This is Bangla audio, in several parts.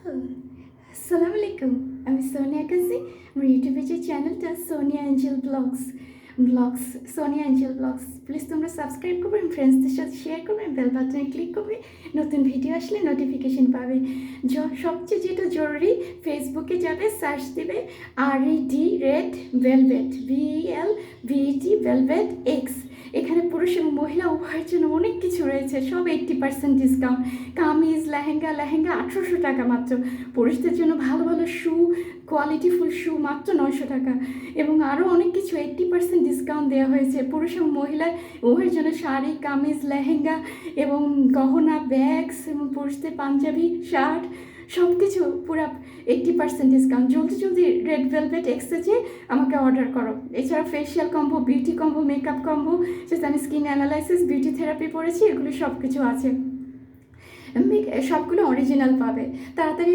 আসসালামু আলাইকুম আমি সোনিয়া কাসি আমার ইউটিউবে যে চ্যানেলটা Sonia angel blogs blogs Sonia angel blogs please তোমরা সাবস্ক্রাইব করবেন ফ্রেন্ডসদের সাথে শেয়ার করবেন বেল বাটনে ক্লিক করবে নতুন ভিডিও আসলে নোটিফিকেশন পাবে। সবচেয়ে যেটা জরুরি ফেসবুকে যাবে সার্চ দিবে আর I D red velvet V L V T velvet X পুরুষ এবং মহিলা উভয়ের জন্য অনেক কিছু রয়েছে। সব eighty percent discount kameez, lehenga lehenga আঠেরোশো টাকা মাত্র। পুরুষদের জন্য ভালো ভালো শু কোয়ালিটিফুল শু মাত্র নয়শো টাকা। এবং আরও অনেক কিছু এইট্টি পার্সেন্ট ডিসকাউন্ট দেওয়া হয়েছে। পুরুষ এবং মহিলা উভয়ের জন্য শাড়ি, কামিজ, লেহেঙ্গা এবং গহনা ব্যাগস এবং পুরুষদের পাঞ্জাবি শার্ট সব কিছু পুরো এইট্টি পার্সেন্ট ডিসকাউন্ট জলদি জলদি রেড ভেলভেট এক্সচেঞ্জে আমাকে অর্ডার করো। এছাড়া facial combo beauty combo makeup combo সেটা আমি স্কিন অ্যানালাইসিস বিউটি থেরাপি পড়েছি, এগুলো সব কিছু আছে সবগুলো অরিজিনাল পাবে। তাড়াতাড়ি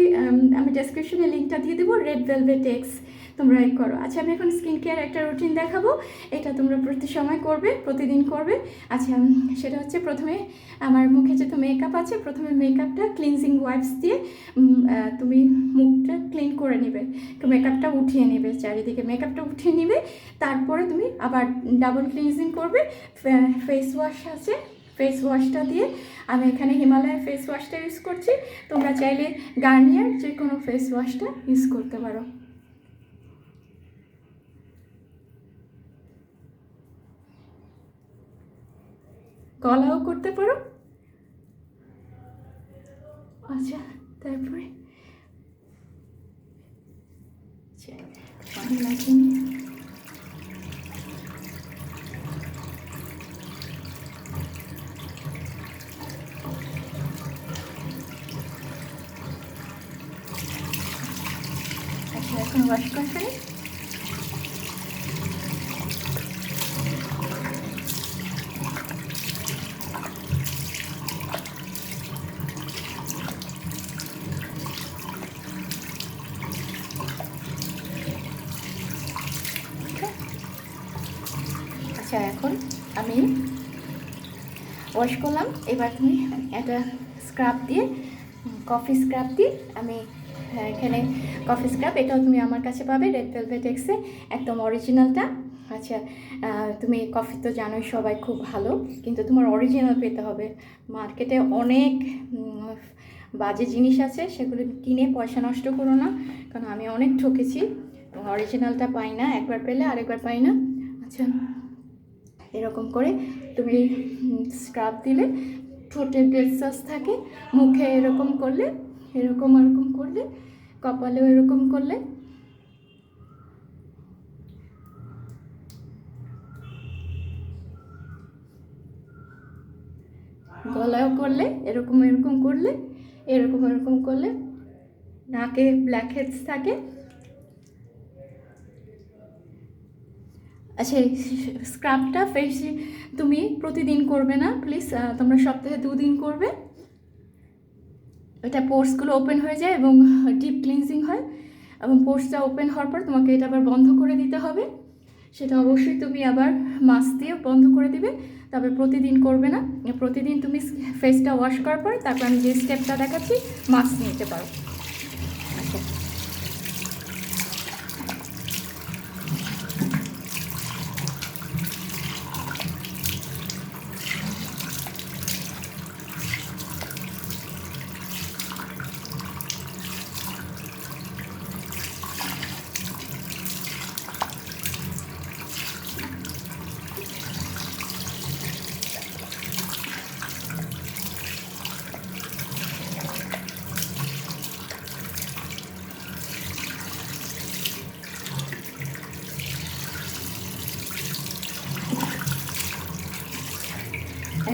আমি ডেসক্রিপশনে লিঙ্কটা দিয়ে দেবো রেড ভেলভেট এক্স তোমরা এই করো। আচ্ছা আমি এখন স্কিন কেয়ার একটা রুটিন দেখাবো। এটা তোমরা প্রতি সময় করবে, প্রতিদিন করবে। আচ্ছা সেটা হচ্ছে প্রথমে আমার মুখে যেহেতু মেকআপ আছে, প্রথমে মেকআপটা ক্লিনজিং ওয়াইপস দিয়ে তুমি মুখটা ক্লিন করে নেবে। মেকআপটা উঠিয়ে নেবে, চারিদিকে মেকআপটা উঠিয়ে নেবে। তারপরে তুমি আবার ডাবল ক্লিনজিং করবে। ফেস ওয়াশ আছে ফেস ওয়াশটা দিয়ে। আমি এখানে হিমালয়ের ফেস ওয়াশটা ইউজ করছি। তোমরা চাইলে গার্নিয়ার যে কোনো ফেস ওয়াশটা ইউজ করতে পারো। গলাও করতে পারো? আচ্ছা তারপরে? আচ্ছা, লাগিয়ে আচ্ছা এখন ওয়াশ করে আচ্ছা এখন আমি ওয়াশ করলাম। এবার তুমি একটা স্ক্রাব দিয়ে কফি স্ক্রাব দিয়ে আমি হ্যাঁ, এখানে কফি স্ক্রাব এটাও তুমি আমার কাছে পাবে রেড ভেলভেট এক্সে একদম অরিজিনালটা আচ্ছা তুমি কফি তো জানোই সবাই খুব ভালো কিন্তু তোমার অরিজিনাল পেতে হবে। মার্কেটে অনেক বাজে জিনিস আছে সেগুলো কিনে পয়সা নষ্ট করো না কারণ আমি অনেক ঠকেছি অরিজিনালটা পাই না একবার পেলে আরেকবার পাই না। আচ্ছা এরকম করে তুমি স্ক্রাব দিলে ঠোঁটে ডেড সস থাকে, মুখে এরকম করলে, এরকম এরকম করলে, কপালেও এরকম করলে। গলায়ও করলে, এরকম এরকম করলে, এরকম এরকম করলে, নাকে ব্ল্যাক হেডস থাকে আচ্ছা স্ক্রাবটা ফেসে তুমি প্রতিদিন করবে না প্লিজ তোমরা সপ্তাহে দুদিন করবে। এটা পোর্সগুলো ওপেন হয়ে যায় এবং ডিপ ক্লিনজিং হয় এবং পোর্সটা ওপেন হওয়ার পর তোমাকে এটা আবার বন্ধ করে দিতে হবে। সেটা অবশ্যই তুমি আবার মাস্ক দিয়ে বন্ধ করে দিবে, তবে প্রতিদিন করবে না। প্রতিদিন তুমি ফেসটা ওয়াশ করার পর তারপর আমি যে স্টেপটা দেখাচ্ছি মাস্ক নিতে পারো আচ্ছা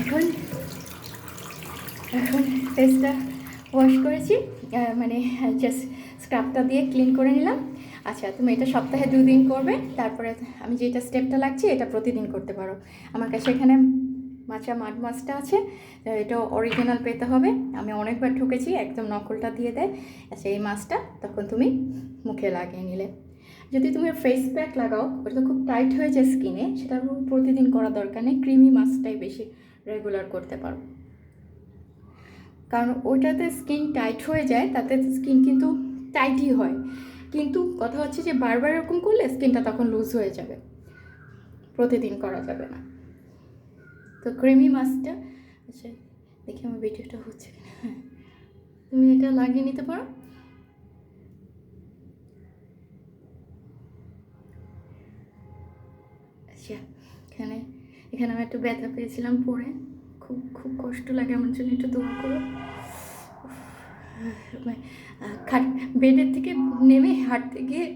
এখন এখন ফেসটা ওয়াশ করেছি মানে জাস্ট স্ক্রাবটা দিয়ে ক্লিন করে নিলাম। আচ্ছা তুমি এটা সপ্তাহে দুদিন করবে, তারপরে আমি যেটা স্টেপটা লাগছে এটা প্রতিদিন করতে পারো। আমার কাছে এখানে মাচা মাড মাছটা আছে এটা অরিজিনাল পেতে হবে। আমি অনেকবার ঠকেছি, একদম নকলটা দিয়ে দেয় আচ্ছা এই মাছটা তখন তুমি মুখে লাগিয়ে নিলে। যদি তুমি ফেস প্যাক লাগাও, ওটা তো খুব টাইট হয়ে যায় স্কিনে সেটা প্রতিদিন করা দরকার নেই ক্রিমি মাছটাই বেশি রেগুলার করতে পারো। কারণ ওইটাতে স্কিন টাইট হয়ে যায়, তাতে স্কিন কিন্তু টাইটই হয়। কিন্তু কথা হচ্ছে যে বারবার এরকম করলে স্কিনটা তখন লুজ হয়ে যাবে। প্রতিদিন করা যাবে না। তো ক্রিমি মাস্কটা আচ্ছা দেখি আমার ভিডিওটা হচ্ছে হ্যাঁ তুমি এটা লাগিয়ে নিতে পারো? আচ্ছা এখানে এখানে আমি একটু ব্যথা পেয়েছিলাম পরে। খুব খুব কষ্ট লাগে আমার জন্য একটু দোয়া করো। মানে, খাট বেডের থেকে নেমে হাঁটতে গিয়ে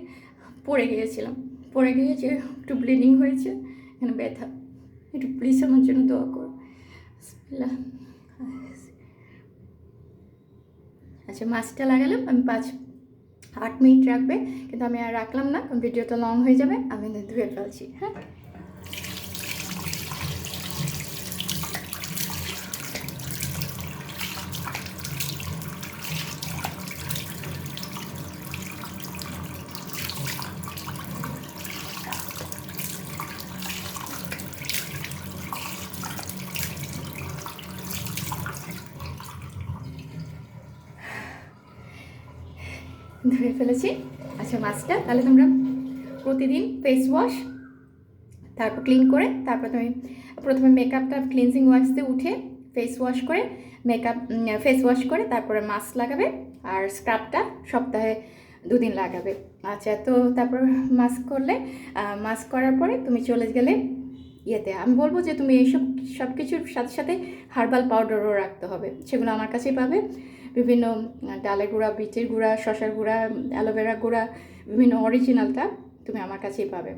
পড়ে গিয়েছিলাম। পড়ে গিয়ে যে একটু ব্লিডিং হয়েছে এখানে ব্যথা। একটু প্লিজ আমার জন্য দোয়া করো। আচ্ছা মাছটা লাগালাম আমি পাঁচ আট মিনিট রাখবে কিন্তু আমি আর রাখলাম না ভিডিওটা লং হয়ে যাবে আমি ধুয়ে ফেলছি হ্যাঁ? ধুয়ে ফেলেছি। আচ্ছা মাছটা, তাহলে তোমরা প্রতিদিন ফেস ওয়াশ তারপর ক্লিন করে, তারপর তুমি প্রথমে মেকআপটা ক্লিনজিং ওয়াশ দিয়ে উঠে ফেস ওয়াশ করে মেকআপ ফেস ওয়াশ করে, তারপরে মাস্ক লাগাবে আর স্ক্রাবটা সপ্তাহে দুদিন লাগাবে। আচ্ছা তো তারপর মাস্ক করলে মাস্ক করার পরে তুমি চলে গেলে ইয়েতে। আমি বলব যে তুমি এইসব সব কিছুর সাথে সাথে হার্বাল পাউডারও রাখতে হবে, সেগুলো আমার কাছেই পাবে। বিভিন্ন ডালের গুঁড়া বিটের গুঁড়া শশার গুঁড়া অ্যালোভেরা গুঁড়া, বিভিন্ন অরিজিনালটা তুমি আমার কাছেই পাবে।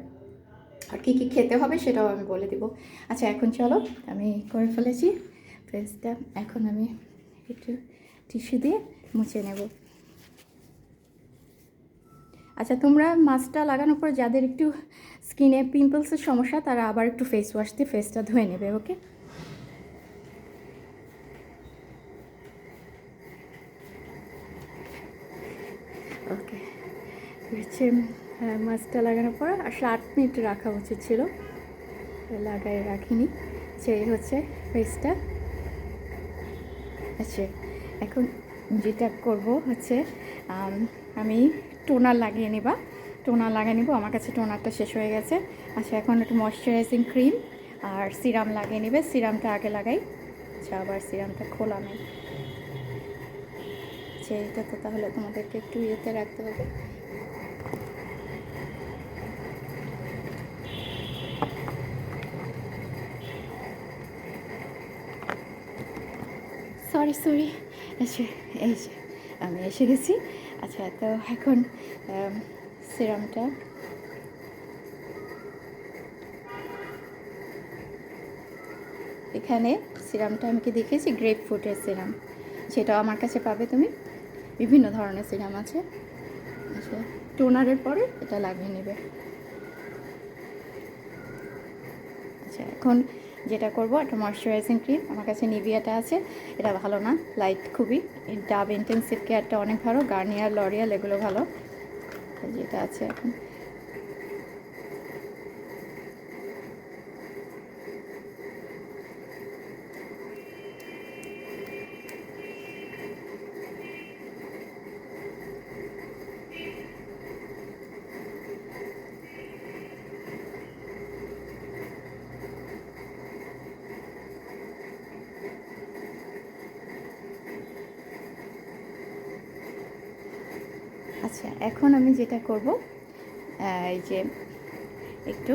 আর কী কী খেতে হবে সেটাও আমি বলে দিব। আচ্ছা এখন চলো, আমি করে ফেলেছি ফেসটা এখন আমি একটু টিস্যু দিয়ে মুছে নেব। আচ্ছা তোমরা মাস্কটা লাগানোর পর যাদের একটু স্কিনে পিম্পলসের সমস্যা, তারা আবার একটু ফেস ওয়াশ দিয়ে ফেসটা ধুয়ে নেবে ওকে হচ্ছে হ্যাঁ, মাছটা লাগানোর পর আসলে আট মিনিট রাখা উচিত ছিল। লাগাই রাখিনি। সেই হচ্ছে ফেসটা আচ্ছা এখন যেটা করব হচ্ছে আমি টোনার লাগিয়ে নিবা। টোনার লাগিয়ে নিব আমার কাছে টোনারটা শেষ হয়ে গেছে। আচ্ছা এখন একটু ময়শ্চারাইজিং ক্রিম আর সিরাম লাগিয়ে নেবে। সিরামটা আগে লাগাই। আচ্ছা আবার সিরামটা খোলা নেই। আচ্ছা এটা তো তাহলে তোমাদেরকে একটু ইয়েতে রাখতে হবে। সরি সরি আচ্ছা এই যে আমি এসে গেছি। আচ্ছা তো এখন সিরামটা এখানে সিরামটা আমি কি দেখেছি? গ্রেপ ফ্রুটের সিরাম সেটাও আমার কাছে পাবে তুমি। বিভিন্ন ধরনের সিরাম আছে। আচ্ছা টোনারের পরে এটা লাগিয়ে নেবে। আচ্ছা এখন যেটা করব, একটা ময়শ্চারাইজিং ক্রিম আমার কাছে নিভিয়াটা আছে। এটা ভালো না লাইট খুবই। ডাব ইন্টেন্সিভ কেয়ারটা অনেক ভালো গার্নিয়ার লরিয়াল এগুলো ভালো। যেটা আছে এখন। আচ্ছা এখন আমি যেটা করব এই যে একটু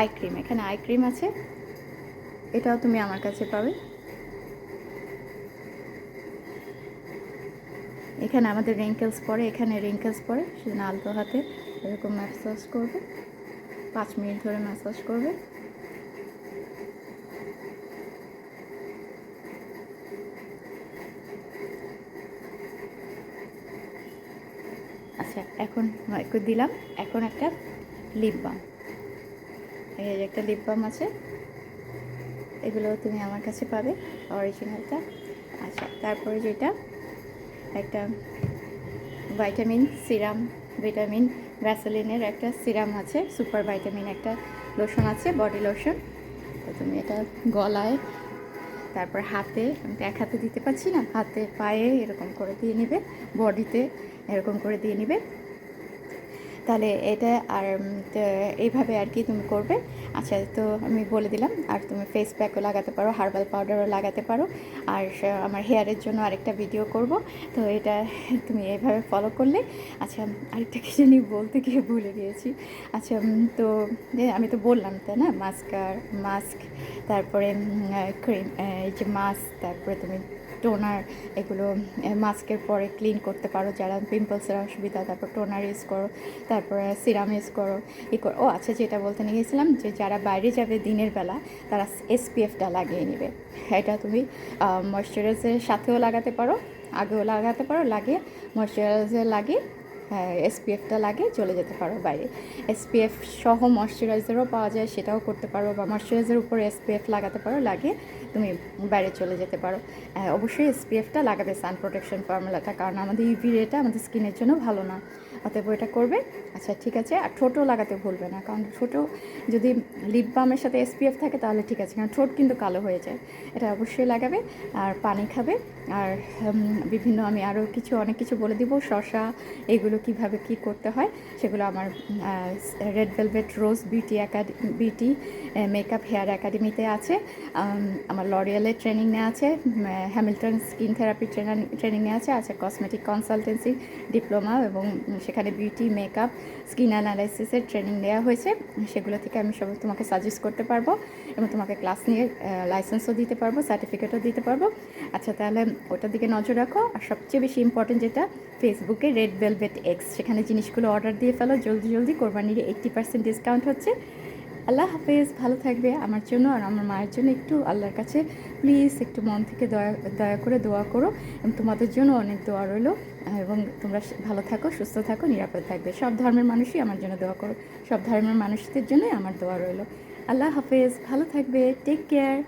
আই ক্রিম এখানে আই ক্রিম আছে, এটাও তুমি আমার কাছে পাবে। এখানে আমাদের রিঙ্কেলস পড়ে, এখানে রিঙ্কেলস পড়ে সেজন্য আলতো হাতে এরকম ম্যাসাজ করবে, পাঁচ মিনিট ধরে ম্যাসাজ করবে আচ্ছা এখন একটু দিলাম। এখন একটা লিপ বাম এই যে একটা লিপ বাম আছে। এগুলো তুমি আমার কাছে পাবে অরিজিনালটা আচ্ছা তারপরে যেটা, একটা ভাইটামিন সিরাম ভিটামিন ভ্যাসলিনের একটা সিরাম আছে সুপার ভাইটামিন একটা লোশন আছে বডি লোশন তো তুমি এটা গলায়, তারপর হাতে, আমি তো এক হাতে দিতে পারছি না, হাতে, পায়ে এরকম করে দিয়ে নিবে বডিতে এরকম করে দিয়ে নিবে। তাহলে এটা আর এইভাবে আর কি তুমি করবে। আচ্ছা তো আমি বলে দিলাম, আর তুমি ফেস প্যাকও লাগাতে পারো হার্বাল পাউডারও লাগাতে পারো। আর আমার হেয়ারের জন্য আরেকটা ভিডিও করব। তো এটা তুমি এইভাবে ফলো করলে। আচ্ছা আরেকটা কি জানি বলতে গিয়ে ভুলে গিয়েছি। আচ্ছা তো আমি তো বললাম, তাই না? মাস্কার মাস্ক তারপরে ক্রিম এই যে মাস্ক তারপরে তুমি টোনার এগুলো মাস্কের পরে ক্লিন করতে পারো। যারা পিম্পলসের অসুবিধা, তারপর টোনার ইউজ করো, তারপরে সিরাম ইউজ করো, ই করো। ও আচ্ছা যেটা বলতে নিয়ে গেছিলাম যে, যারা বাইরে যাবে দিনের বেলা, তারা এসপিএফটা লাগিয়ে নেবে। এটা তুমি ময়শ্চারাইজারের সাথেও লাগাতে পারো, আগেও লাগাতে পারো, লাগিয়ে ময়শ্চারাইজার লাগিয়ে এসপিএফটা লাগে চলে যেতে পারো বাইরে। এসপিএফ সহ ময়শ্চারাইজারও পাওয়া যায় সেটাও করতে পারো বা ময়শ্চারাইজার উপরে এসপিএফ লাগাতে পারো লাগে তুমি বাইরে চলে যেতে পারো। আহ, অবশ্যই এসপিএফটা লাগাবে সান প্রোটেকশন ফর্মুলাটা কারণ আমাদের ইউভি রেটা আমাদের স্কিনের জন্য ভালো না। অতএব এটা করবে। আচ্ছা ঠিক আছে, আর ঠোঁটও লাগাতে ভুলবে না, কারণ ঠোঁটও যদি লিপ বামের সাথে এসপিএফ থাকে তাহলে ঠিক আছে, কারণ ঠোঁট কিন্তু কালো হয়ে যায়, এটা অবশ্যই লাগাবে, আর পানি খাবে, আর বিভিন্ন আমি আরও কিছু, অনেক কিছু বলে দিব শশা এগুলো কীভাবে কি করতে হয়, সেগুলো আমার red velvet rose beauty academy beauty makeup hair একাডেমিতে আছে আমার লরিয়ালের ট্রেনিং নেওয়া আছে হ্যামিল্টন স্কিন থেরাপি ট্রেনিং নেওয়া আছে আছে কসমেটিক কনসালটেন্সি ডিপ্লোমা এবং সেখানে বিউটি মেকআপ স্কিন অ্যানালাইসিসের ট্রেনিং দেওয়া হয়েছে। সেগুলো থেকে আমি সব তোমাকে সাজেস্ট করতে পারব এবং তোমাকে ক্লাস নিয়ে লাইসেন্সও দিতে পারব সার্টিফিকেটও দিতে পারব। আচ্ছা তাহলে ওটার দিকে নজর রাখো। আর সবচেয়ে বেশি ইম্পর্টেন্ট যেটা ফেসবুকে রেড ভেলভেট এক্স সেখানে জিনিসগুলো অর্ডার দিয়ে ফেলো। জলদি জলদি কোরবানির এইট্টি পার্সেন্ট ডিসকাউন্ট হচ্ছে। আল্লাহ হাফেজ, ভালো থাকবে আমার জন্য আর আমার মায়ের জন্য। একটু আল্লাহর কাছে প্লিজ একটু মন থেকে দয়া দয়া করে দোয়া করো। এবং তোমাদের জন্য অনেক দোয়া রইল। এবং তোমরা ভালো থাকো, সুস্থ থাকো, নিরাপদ থাকবে। সব ধর্মের মানুষই আমার জন্য দোয়া করো। সব ধর্মের মানুষদের জন্যই আমার দোয়া রইল। আল্লাহ হাফেজ, ভালো থাকবে। Take care